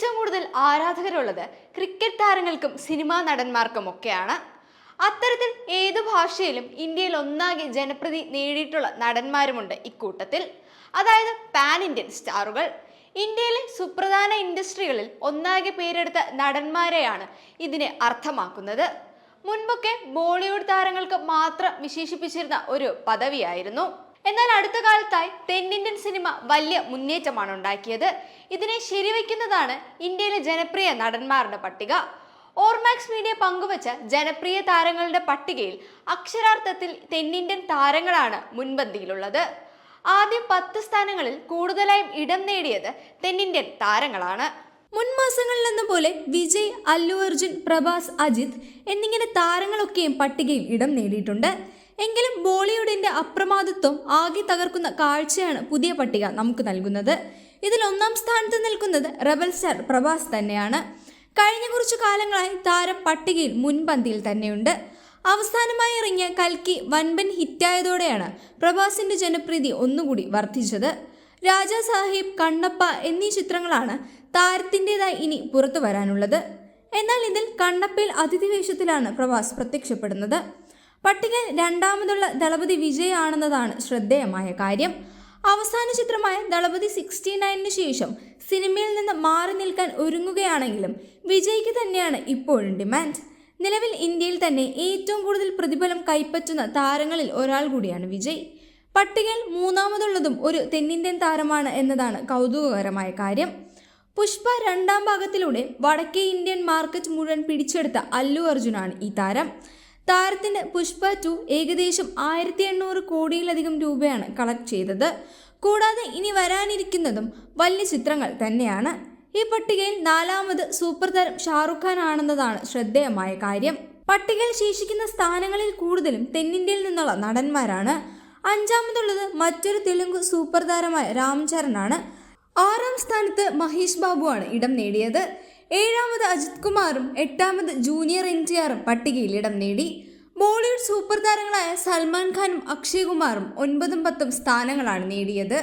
ഏറ്റവും കൂടുതൽ ആരാധകരുള്ളത് cricket താരങ്ങൾക്കും cinema നടന്മാർക്കും ഒക്കെയാണ് അത്തരത്തിൽ ഏതു ഭാഷയിലും ഇന്ത്യയിൽ ഒന്നാകെ ജനപ്രീതി നേടിയിട്ടുള്ള നടന്മാരുമുണ്ട് ഇക്കൂട്ടത്തിൽ. അതായത് പാൻ ഇന്ത്യൻ സ്റ്റാറുകൾ. ഇന്ത്യയിലെ സുപ്രധാന ഇൻഡസ്ട്രികളിൽ ഒന്നാകെ പേരെടുത്ത നടന്മാരെയാണ് ഇതിനെ അർത്ഥമാക്കുന്നത്. മുൻപൊക്കെ ബോളിവുഡ് താരങ്ങൾക്ക് മാത്രം വിശേഷിപ്പിച്ചിരുന്ന ഒരു പദവിയായിരുന്നു. എന്നാൽ അടുത്ത കാലത്തായി തെന്നിന്ത്യൻ സിനിമ വലിയ മുന്നേറ്റമാണ് ഉണ്ടാക്കിയത്. ഇതിനെ ശരിവയ്ക്കുന്നതാണ് ഇന്ത്യയിലെ ജനപ്രിയ നടന്മാരുടെ പട്ടിക. ഓർമാക്സ് മീഡിയ പങ്കുവച്ച ജനപ്രിയ താരങ്ങളുടെ പട്ടികയിൽ അക്ഷരാർത്ഥത്തിൽ തെന്നിന്ത്യൻ താരങ്ങളാണ് മുൻപന്തിയിലുള്ളത്. ആദ്യം പത്ത് സ്ഥാനങ്ങളിൽ കൂടുതലായും ഇടം നേടിയത് തെന്നിന്ത്യൻ താരങ്ങളാണ്. മുൻ മാസങ്ങളിലെന്ന പോലെ വിജയ് അല്ലു അർജുൻ പ്രഭാസ് അജിത് എന്നിങ്ങനെ താരങ്ങളൊക്കെയും പട്ടികയിൽ ഇടം നേടിയിട്ടുണ്ട്. എങ്കിലും ബോളിവുഡിന്റെ അപ്രമാദിത്വം ആകെ തകർക്കുന്ന കാഴ്ചയാണ് പുതിയ പട്ടിക നമുക്ക് നൽകുന്നത്. ഇതിൽ ഒന്നാം സ്ഥാനത്ത് നിൽക്കുന്നത് റബൽ സ്റ്റാർ പ്രഭാസ് തന്നെയാണ്. കഴിഞ്ഞ കുറച്ചു കാലങ്ങളായി താരം പട്ടികയിൽ മുൻപന്തിയിൽ തന്നെയുണ്ട്. അവസാനമായി ഇറങ്ങിയ കൽക്കി വൻപൻ ഹിറ്റായതോടെയാണ് പ്രഭാസിന്റെ ജനപ്രീതി ഒന്നുകൂടി വർദ്ധിച്ചത്. രാജാ സാഹിബ് കണ്ണപ്പ എന്നീ ചിത്രങ്ങളാണ് താരത്തിന്റെതായി ഇനി പുറത്തു വരാനുള്ളത് എന്നാൽ ഇതിൽ കണ്ണപ്പയിൽ അതിഥി വേഷത്തിലാണ് പ്രഭാസ് പ്രത്യക്ഷപ്പെടുന്നത്. പട്ടികയിൽ രണ്ടാമതുള്ള ദളപതി വിജയ് ആണെന്നതാണ് ശ്രദ്ധേയമായ കാര്യം. അവസാന ചിത്രമായ ദളപതി സിക്സ്റ്റി നയനിന് ശേഷം സിനിമയിൽ നിന്ന് മാറി നിൽക്കാൻ ഒരുങ്ങുകയാണെങ്കിലും വിജയ്ക്ക് തന്നെയാണ് ഇപ്പോഴും ഡിമാൻഡ്. നിലവിൽ ഇന്ത്യയിൽ തന്നെ ഏറ്റവും കൂടുതൽ പ്രതിഫലം കൈപ്പറ്റുന്ന താരങ്ങളിൽ ഒരാൾ കൂടിയാണ് വിജയ്. പട്ടികയിൽ മൂന്നാമതുള്ളതും ഒരു തെന്നിന്ത്യൻ താരമാണ് എന്നതാണ് കൗതുകകരമായ കാര്യം. പുഷ്പ രണ്ടാം ഭാഗത്തിലൂടെ വടക്കേ ഇന്ത്യൻ മാർക്കറ്റ് മുഴുവൻ പിടിച്ചെടുത്ത അല്ലു അർജുനാണ് ഈ താരം. താരത്തിന് പുഷ്പ ടു ഏകദേശം ആയിരത്തി എണ്ണൂറ് കോടിയിലധികം രൂപയാണ് കളക്ട് ചെയ്തത്. കൂടാതെ ഇനി വരാനിരിക്കുന്നതും വലിയ ചിത്രങ്ങൾ തന്നെയാണ്. ഈ പട്ടികയിൽ നാലാമത് സൂപ്പർ താരം ഷാറുഖ് ഖാൻ ആണെന്നതാണ് ശ്രദ്ധേയമായ കാര്യം. പട്ടികയിൽ ശേഷിക്കുന്ന സ്ഥാനങ്ങളിൽ കൂടുതലും തെന്നിന്ത്യയിൽ നിന്നുള്ള നടന്മാരാണ്. അഞ്ചാമതുള്ളത് മറ്റൊരു തെലുങ്ക് സൂപ്പർ താരമായ രാംചരനാണ് ആറാം സ്ഥാനത്ത് മഹേഷ് ബാബു ആണ് ഇടം നേടിയത്. ഏഴാമത് അജിത് കുമാറും എട്ടാമത് ജൂനിയർ എൻ ടി ആറും പട്ടികയിൽ ഇടം നേടി. ബോളിവുഡ് സൂപ്പർ താരങ്ങളായ സൽമാൻ ഖാനും അക്ഷയ് കുമാറും ഒൻപതും പത്തും സ്ഥാനങ്ങളാണ് നേടിയത്.